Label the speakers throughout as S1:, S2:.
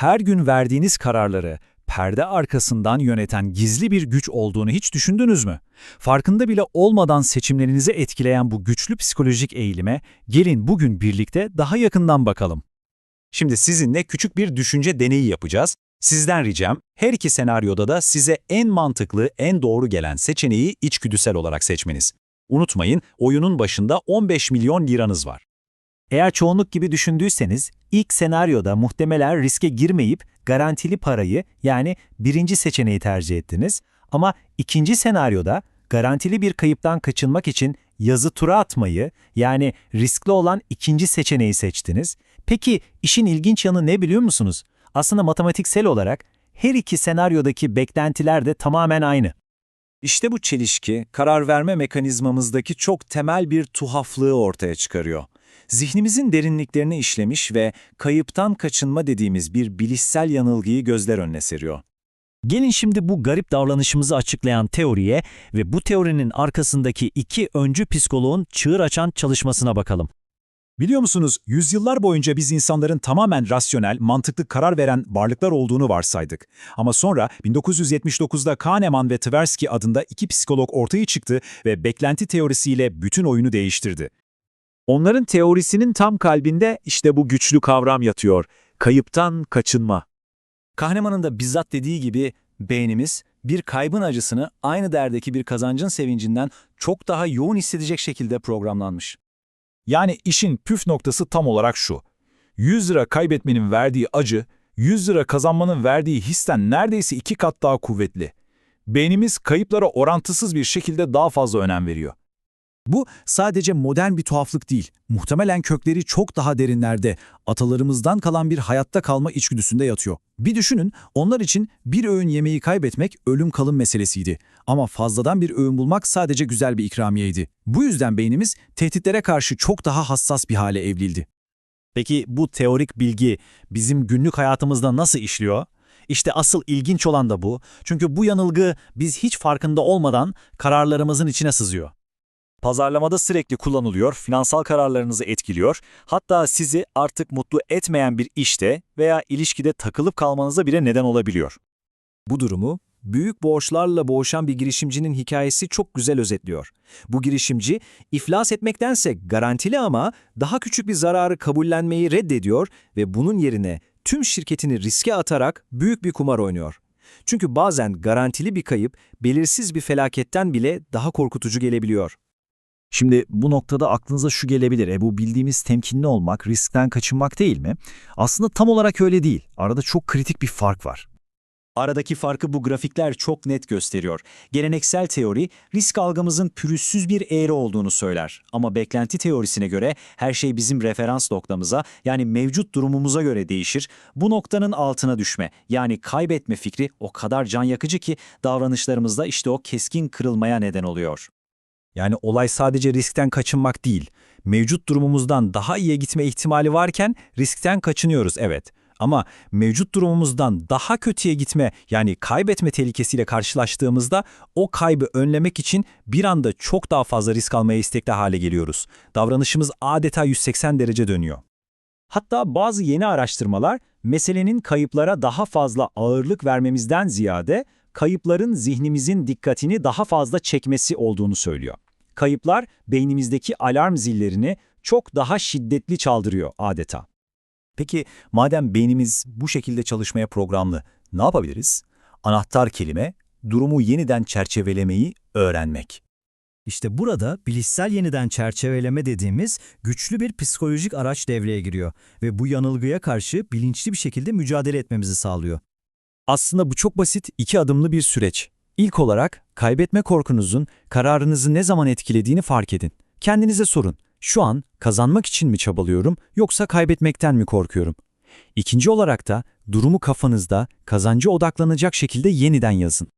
S1: her gün verdiğiniz kararları perde arkasından yöneten gizli bir güç olduğunu hiç düşündünüz mü? Farkında bile olmadan seçimlerinizi etkileyen bu güçlü psikolojik eğilime gelin bugün birlikte daha yakından bakalım. Şimdi sizinle küçük bir düşünce deneyi yapacağız. Sizden ricam her iki senaryoda da size en mantıklı, en doğru gelen seçeneği içgüdüsel olarak seçmeniz. Unutmayın, oyunun başında 15 milyon liranız var.
S2: Eğer çoğunluk gibi düşündüyseniz, ilk senaryoda muhtemelen riske girmeyip garantili parayı yani birinci seçeneği tercih ettiniz. Ama ikinci senaryoda garantili bir kayıptan kaçınmak için yazı tura atmayı yani riskli olan ikinci seçeneği seçtiniz. Peki işin ilginç yanı ne biliyor musunuz? Aslında matematiksel olarak her iki senaryodaki beklentiler de tamamen aynı.
S1: İşte bu çelişki, karar verme mekanizmamızdaki çok temel bir tuhaflığı ortaya çıkarıyor. Zihnimizin derinliklerine işlemiş ve kayıptan kaçınma dediğimiz bir bilişsel yanılgıyı gözler önüne seriyor.
S2: Gelin şimdi bu garip davranışımızı açıklayan teoriye ve bu teorinin arkasındaki iki öncü psikoloğun çığır açan çalışmasına bakalım.
S3: Biliyor musunuz, yüzyıllar boyunca biz insanların tamamen rasyonel, mantıklı karar veren varlıklar olduğunu varsaydık. Ama sonra 1979'da Kahneman ve Tversky adında iki psikolog ortaya çıktı ve beklenti teorisiyle bütün oyunu değiştirdi.
S4: Onların teorisinin tam kalbinde işte bu güçlü kavram yatıyor. Kayıptan kaçınma.
S1: Kahneman'ın da bizzat dediği gibi beynimiz bir kaybın acısını aynı derdeki bir kazancın sevincinden çok daha yoğun hissedecek şekilde programlanmış.
S3: Yani işin püf noktası tam olarak şu. 100 lira kaybetmenin verdiği acı, 100 lira kazanmanın verdiği histen neredeyse iki kat daha kuvvetli. Beynimiz kayıplara orantısız bir şekilde daha fazla önem veriyor. Bu sadece modern bir tuhaflık değil. Muhtemelen kökleri çok daha derinlerde, atalarımızdan kalan bir hayatta kalma içgüdüsünde yatıyor. Bir düşünün, onlar için bir öğün yemeği kaybetmek ölüm kalım meselesiydi. Ama fazladan bir öğün bulmak sadece güzel bir ikramiyeydi. Bu yüzden beynimiz tehditlere karşı çok daha hassas bir hale evrildi.
S2: Peki bu teorik bilgi bizim günlük hayatımızda nasıl işliyor? İşte asıl ilginç olan da bu. Çünkü bu yanılgı biz hiç farkında olmadan kararlarımızın içine sızıyor.
S1: Pazarlamada sürekli kullanılıyor, finansal kararlarınızı etkiliyor, hatta sizi artık mutlu etmeyen bir işte veya ilişkide takılıp kalmanıza bile neden olabiliyor.
S3: Bu durumu büyük borçlarla boğuşan bir girişimcinin hikayesi çok güzel özetliyor. Bu girişimci iflas etmektense garantili ama daha küçük bir zararı kabullenmeyi reddediyor ve bunun yerine tüm şirketini riske atarak büyük bir kumar oynuyor. Çünkü bazen garantili bir kayıp belirsiz bir felaketten bile daha korkutucu gelebiliyor.
S2: Şimdi bu noktada aklınıza şu gelebilir. E bu bildiğimiz temkinli olmak, riskten kaçınmak değil mi? Aslında tam olarak öyle değil. Arada çok kritik bir fark var.
S1: Aradaki farkı bu grafikler çok net gösteriyor. Geleneksel teori, risk algımızın pürüzsüz bir eğri olduğunu söyler. Ama beklenti teorisine göre her şey bizim referans noktamıza, yani mevcut durumumuza göre değişir. Bu noktanın altına düşme, yani kaybetme fikri o kadar can yakıcı ki davranışlarımızda işte o keskin kırılmaya neden oluyor.
S3: Yani olay sadece riskten kaçınmak değil. Mevcut durumumuzdan daha iyiye gitme ihtimali varken riskten kaçınıyoruz evet. Ama mevcut durumumuzdan daha kötüye gitme yani kaybetme tehlikesiyle karşılaştığımızda o kaybı önlemek için bir anda çok daha fazla risk almaya istekli hale geliyoruz. Davranışımız adeta 180 derece dönüyor. Hatta bazı yeni araştırmalar meselenin kayıplara daha fazla ağırlık vermemizden ziyade kayıpların zihnimizin dikkatini daha fazla çekmesi olduğunu söylüyor. Kayıplar beynimizdeki alarm zillerini çok daha şiddetli çaldırıyor adeta. Peki madem beynimiz bu şekilde çalışmaya programlı ne yapabiliriz? Anahtar kelime durumu yeniden çerçevelemeyi öğrenmek.
S5: İşte burada bilişsel yeniden çerçeveleme dediğimiz güçlü bir psikolojik araç devreye giriyor ve bu yanılgıya karşı bilinçli bir şekilde mücadele etmemizi sağlıyor.
S3: Aslında bu çok basit iki adımlı bir süreç. İlk olarak kaybetme korkunuzun kararınızı ne zaman etkilediğini fark edin. Kendinize sorun. Şu an kazanmak için mi çabalıyorum yoksa kaybetmekten mi korkuyorum? İkinci olarak da durumu kafanızda kazancı odaklanacak şekilde yeniden yazın.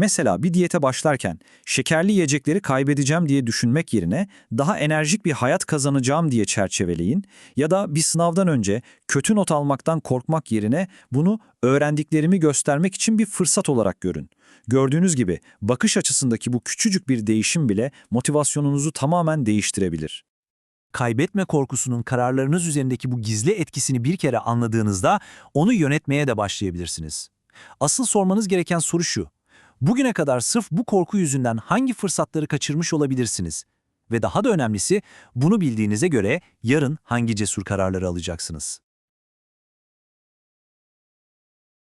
S3: Mesela bir diyete başlarken şekerli yiyecekleri kaybedeceğim diye düşünmek yerine daha enerjik bir hayat kazanacağım diye çerçeveleyin ya da bir sınavdan önce kötü not almaktan korkmak yerine bunu öğrendiklerimi göstermek için bir fırsat olarak görün. Gördüğünüz gibi bakış açısındaki bu küçücük bir değişim bile motivasyonunuzu tamamen değiştirebilir. Kaybetme korkusunun kararlarınız üzerindeki bu gizli etkisini bir kere anladığınızda onu yönetmeye de başlayabilirsiniz. Asıl sormanız gereken soru şu. Bugüne kadar sırf bu korku yüzünden hangi fırsatları kaçırmış olabilirsiniz? Ve daha da önemlisi bunu bildiğinize göre yarın hangi cesur kararları alacaksınız?